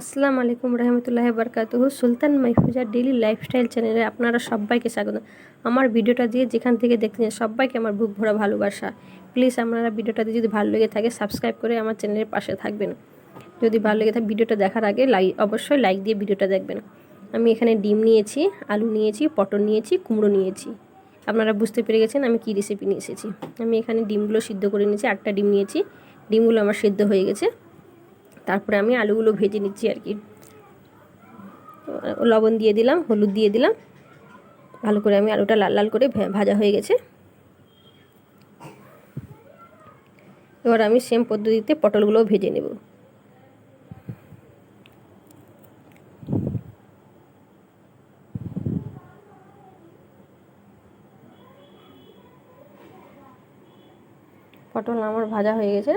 আসসালামু আলাইকুম রহমতুল্লাহ বরকাতুহ। সুলতান মাইফুজা daily lifestyle চ্যানেলে আপনারা সবাইকে স্বাগত। আমার ভিডিওটা দিয়ে যেখান থেকে দেখতেছেন সবাইকে আমার বুক ভরা ভালোবাসা। প্লিজ আপনারা ভিডিওটা দিয়ে যদি ভালো লেগে থাকে সাবস্ক্রাইব করে আমার চ্যানেলের পাশে থাকবেন। যদি ভালো লেগে থাকে ভিডিওটা দেখার আগে লাইক অবশ্যই লাইক দিয়ে ভিডিওটা দেখবেন। আমি এখানে ডিম নিয়েছি, আলু নিয়েছি, পটল নিয়েছি, কুমড়ো নিয়েছি। আপনারা বুঝতে পেরে গেছেন আমি কী রেসিপি নিয়ে এসেছি। আমি এখানে ডিমগুলো সিদ্ধ করে নিয়েছি, আটটা ডিম নিয়েছি। ডিমগুলো আমার সিদ্ধ হয়ে গেছে। তারপরে আমি আলুগুলো ভেজে নিচ্ছি আর কি। লবণ দিয়ে দিলাম, হলুদ দিয়ে দিলাম। ভালো করে আমি আলুটা লাল লাল করে ভাজা হয়ে গেছে। এবার আমি সেম পদ্ধতিতে পটলগুলো ভেজে নেব। পটল আমার ভাজা হয়ে গেছে।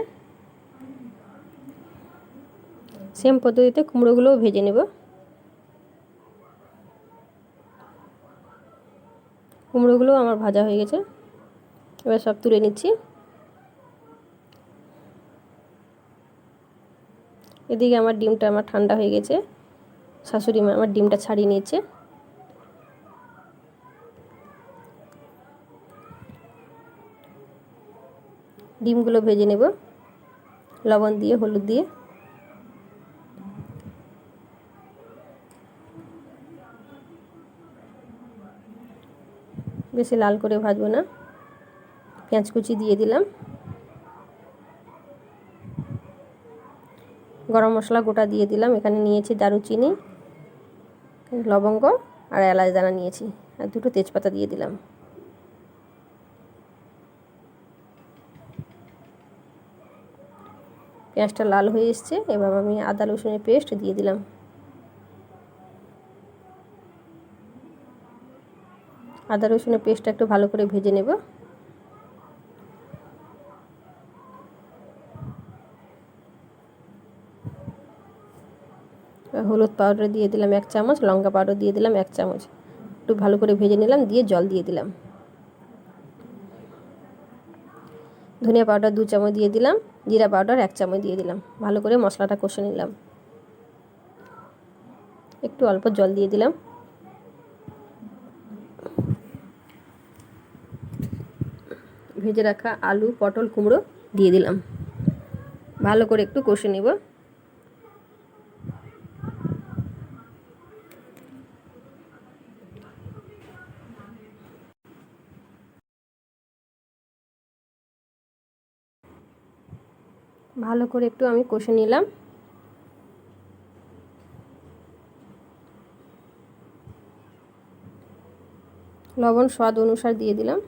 সেম পদ্ধতিতে কুমড়োগুলোও ভেজে নেব। কুমড়োগুলো আমার ভাজা হয়ে গেছে। এবার সব তুলে নিচ্ছি। এদিকে আমার ডিমটা আমার ঠান্ডা হয়ে গেছে। শাশুড়ি মা আমার ডিমটা ছাড়িয়ে নিয়েছে। ডিমগুলো ভেজে নেব। লবণ দিয়ে, হলুদ দিয়ে। বেশি লাল করে ভাজবো না। পেঁয়াজ কুচি দিয়ে দিলাম। গরম মশলা গোটা দিয়ে দিলাম। এখানে নিয়েছি দারুচিনি, লবঙ্গ আর এলাচ দানা নিয়েছি। আর দুটো তেজপাতা দিয়ে দিলাম। পেঁয়াজটা লাল হয়ে এসছে। এবার আমি আদা রসুনের পেস্ট দিয়ে দিলাম। আদা রসুনের পেস্টটা একটু ভালো করে ভেজে নেব। হলুদ পাউডার দিয়ে দিলাম এক চামচ, লঙ্কা পাউডার দিয়ে দিলাম এক চামচ। একটু ভালো করে ভেজে নিলাম, দিয়ে জল দিয়ে দিলাম। ধনিয়া পাউডার দু চামচ দিয়ে দিলাম, জিরা পাউডার এক চামচ দিয়ে দিলাম। ভালো করে মশলাটা কষে নিলাম। একটু অল্প জল দিয়ে দিলাম। ভেজে রাখা আলু, পটল, কুমড়ো দিয়ে দিলাম। ভালো করে একটু কষে নেব। ভালো করে একটু আমি কষে নিলাম। লবণ স্বাদ অনুসার দিয়ে দিলাম।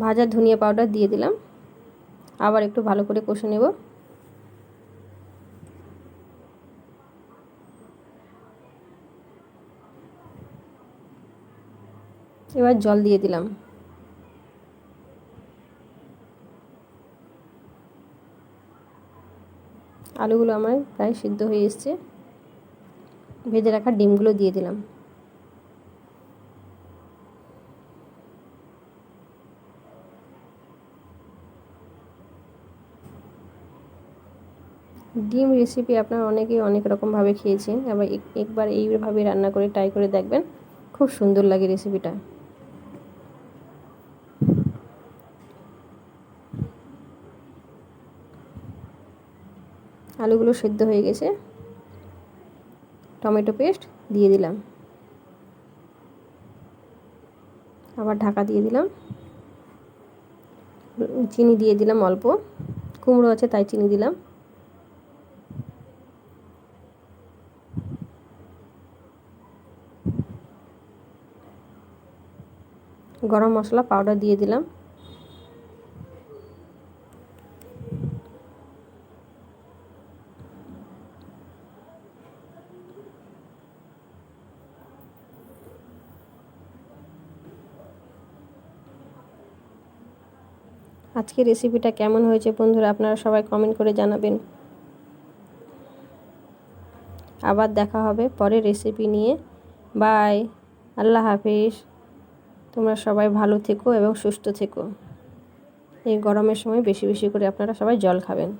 ভাজা ধনিয়া পাউডার দিয়ে দিলাম। আবার একটু ভালো করে কষে নেব। এবার জল দিয়ে দিলাম। আলুগুলো আমার প্রায় সিদ্ধ হয়ে এসছে। ভেজে রাখা ডিমগুলো দিয়ে দিলাম। ডিম রেসিপি আপনারা অনেকেই অনেক রকমভাবে খেয়েছেন, আবার একবার এইভাবে রান্না করে ট্রাই করে দেখবেন, খুব সুন্দর লাগে রেসিপিটা আলুগুলো সেদ্ধ হয়ে গেছে। টমেটো পেস্ট দিয়ে দিলাম। আবার ঢাকা দিয়ে দিলাম। চিনি দিয়ে দিলাম অল্প। কুমড়ো আছে তাই চিনি দিলাম। গরম মশলা পাউডার দিয়ে দিলাম। আজকের রেসিপিটা কেমন হয়েছে বন্ধুরা, আপনারা সবাই কমেন্ট করে জানাবেন। আবার দেখা হবে পরের রেসিপি নিয়ে। বাই আল্লাহ হাফিজ। তোমরা সবাই ভালো থেকো এবং সুস্থ থেকো। এই গরমের সময় বেশি বেশি করে আপনারা সবাই জল খাবেন।